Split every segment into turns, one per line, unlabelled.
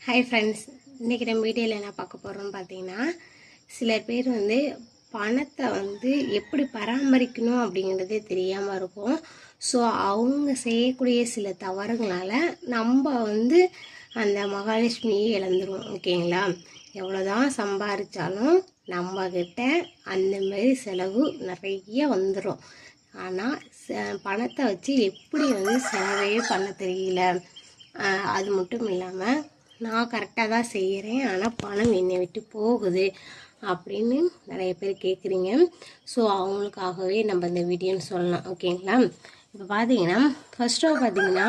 Hi friends இன்றைக்கி நம்ம வீடியோவில் என்ன பார்க்க போகிறோம்னு பார்த்தீங்கன்னா சில பேர் வந்து பணத்தை வந்து எப்படி பராமரிக்கணும் அப்படிங்கிறதே தெரியாமல் இருக்கும் ஸோ அவங்க செய்யக்கூடிய சில தவறுங்களால் நம்ம வந்து அந்த மகாலட்சுமியை இழந்துருவோம். ஓகேங்களா எவ்வளோதான் சம்பாதிச்சாலும் நம்மக்கிட்ட அந்தமாரி செலவு நிறைய வந்துடும் ஆனால் பணத்தை வச்சு எப்படி வந்து செலவே பண்ண தெரியல. அது மட்டும் இல்லாமல் நான் கரெக்டாக தான் செய்கிறேன் ஆனால் பணம் என்னை விட்டு போகுது அப்படின்னு நிறைய பேர் கேட்குறீங்க ஸோ அவங்களுக்காகவே நம்ம இந்த வீடியோன்னு சொல்லலாம். ஓகேங்களா இப்போ பார்த்தீங்கன்னா ஃபர்ஸ்ட் பார்த்தீங்கன்னா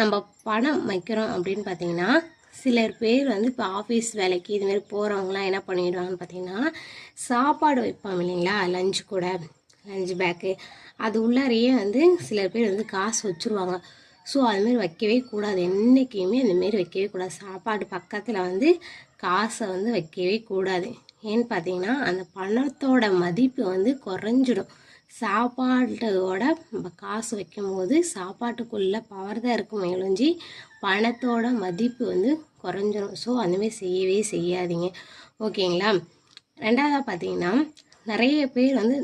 நம்ம பணம் வைக்கிறோம் அப்படின்னு பார்த்தீங்கன்னா சிலர் பேர் வந்து இப்போ ஆஃபீஸ் வேலைக்கு இதுமாரி போகிறவங்களாம் என்ன பண்ணிடுவாங்கன்னு பார்த்தீங்கன்னா சாப்பாடு வைப்பாங்க இல்லைங்களா? லஞ்சு கூட லஞ்ச் பேக்கு அது உள்ளாரையே வந்து சில பேர் வந்து காசு வச்சுருவாங்க. ஸோ அதுமாரி வைக்கவே கூடாது. என்றைக்குமே அந்தமாரி வைக்கவே கூடாது. சாப்பாடு பக்கத்தில் வந்து காசை வந்து வைக்கவே கூடாது. ஏன்னு பார்த்தீங்கன்னா அந்த பணத்தோட மதிப்பு வந்து குறைஞ்சிடும். சாப்பாட்டோட நம்ம காசு வைக்கும்போது சாப்பாட்டுக்குள்ளே பவர் தான் இருக்கும் எழுஞ்சி பணத்தோட மதிப்பு வந்து குறைஞ்சிரும். ஸோ அந்தமாரி செய்யவே செய்யாதீங்க. ஓகேங்களா ரெண்டாவதாக பார்த்தீங்கன்னா நிறைய பேர் வந்து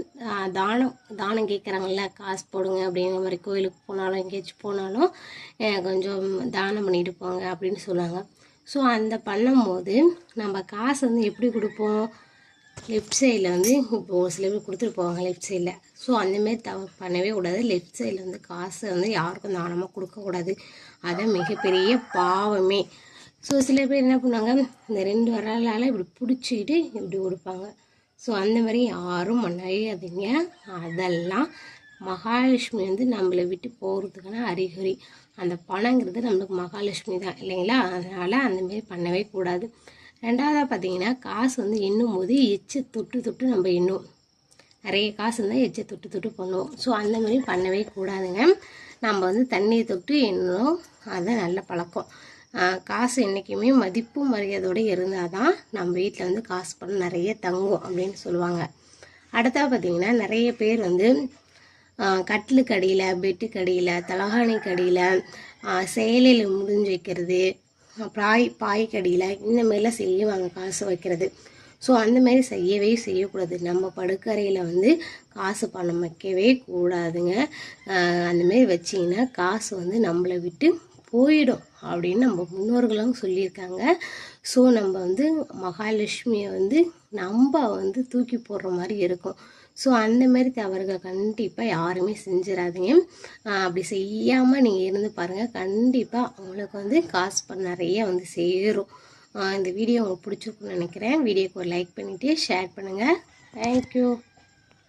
தானம் தானம் கேட்குறாங்கல்ல காசு போடுங்க அப்படிங்கிற மாதிரி கோயிலுக்கு போனாலும் எங்கேயாச்சும் போனாலும் கொஞ்சம் தானம் பண்ணிட்டு போங்க அப்படின்னு சொல்லுவாங்க ஸோ அந்த பண்ணும்போது நம்ம காசு வந்து எப்படி கொடுப்போம்? லெஃப்ட் சைடில் வந்து இப்போ ஒரு சில பேர் கொடுத்துட்டு போவாங்க லெஃப்ட் சைடில் ஸோ அந்தமாரி தவ பண்ணவே கூடாது. லெஃப்ட் சைடில் வந்து காசை வந்து யாருக்கும் தானமாக கொடுக்கக்கூடாது அதான் மிகப்பெரிய பாவமே. ஸோ சில பேர் என்ன பண்ணுவாங்க? இந்த ரெண்டு வரலால் இப்படி பிடிச்சிக்கிட்டு இப்படி கொடுப்பாங்க. ஸோ அந்த மாதிரி யாரும் பண்ணாதீங்க அதெல்லாம் மகாலட்சுமி வந்து நம்மளை விட்டு போகிறதுக்கான அறிகுறி. அந்த பணங்கிறது நம்மளுக்கு மகாலட்சுமி தான் இல்லைங்களா? அதனால் அந்தமாரி பண்ணவே கூடாது. ரெண்டாவதாக பார்த்தீங்கன்னா காசு வந்து எண்ணும் போது எச்சு தொட்டு தொட்டு நம்ம எண்ணும். நிறைய காசு இருந்தால் எச்சை தொட்டு தொட்டு பண்ணுவோம். ஸோ அந்த மாதிரி பண்ணவே கூடாதுங்க. நம்ம வந்து தண்ணியை தொட்டு எண்ணணும். அதுதான் நல்ல பழக்கம். காசு என்றைக்குமே மதிப்பு மரியாதையோடு இருந்தால் தான் நம்ம வீட்டில் வந்து காசு பணம் நிறைய தங்கும் அப்படின்னு சொல்லுவாங்க. அடுத்தா பார்த்தீங்கன்னா நிறைய பேர் வந்து கட்டிலுக்கு அடியில் பெட்டுக்கு அடியில் தலகாணிக்கு அடியில் சேலையில் முடிஞ்சு வைக்கிறது பாய் பாய்க்கடியில் இந்த மாதிரிலாம் செய்வாங்க காசு வைக்கிறது. ஸோ அந்த மாதிரி செய்யவே செய்யக்கூடாது. நம்ம படுக்கறையில் வந்து காசு பணம் வைக்கவே கூடாதுங்க. அந்தமாரி அந்த வச்சிங்கன்னா காசு வந்து நம்மளை விட்டு போயிடும் அப்படின்னு நம்ம முன்னோர்களும் சொல்லியிருக்காங்க. ஸோ நம்ம வந்து மகாலட்சுமியை வந்து நம்ம வந்து தூக்கி போடுற மாதிரி இருக்கும். ஸோ அந்த மாதிரி தவறுகள் கண்டிப்பாக யாருமே செஞ்சிடாதீங்க. அப்படி செய்யாமல் நீங்கள் இருந்து பாருங்கள் கண்டிப்பாக உங்களுக்கு வந்து காசு பணம் நிறைய வந்து சேரும். இந்த வீடியோ உங்களுக்கு பிடிச்சிருக்குன்னு நினைக்கிறேன். வீடியோக்கு ஒரு லைக் பண்ணிவிட்டு ஷேர் பண்ணுங்கள் தேங்க்யூ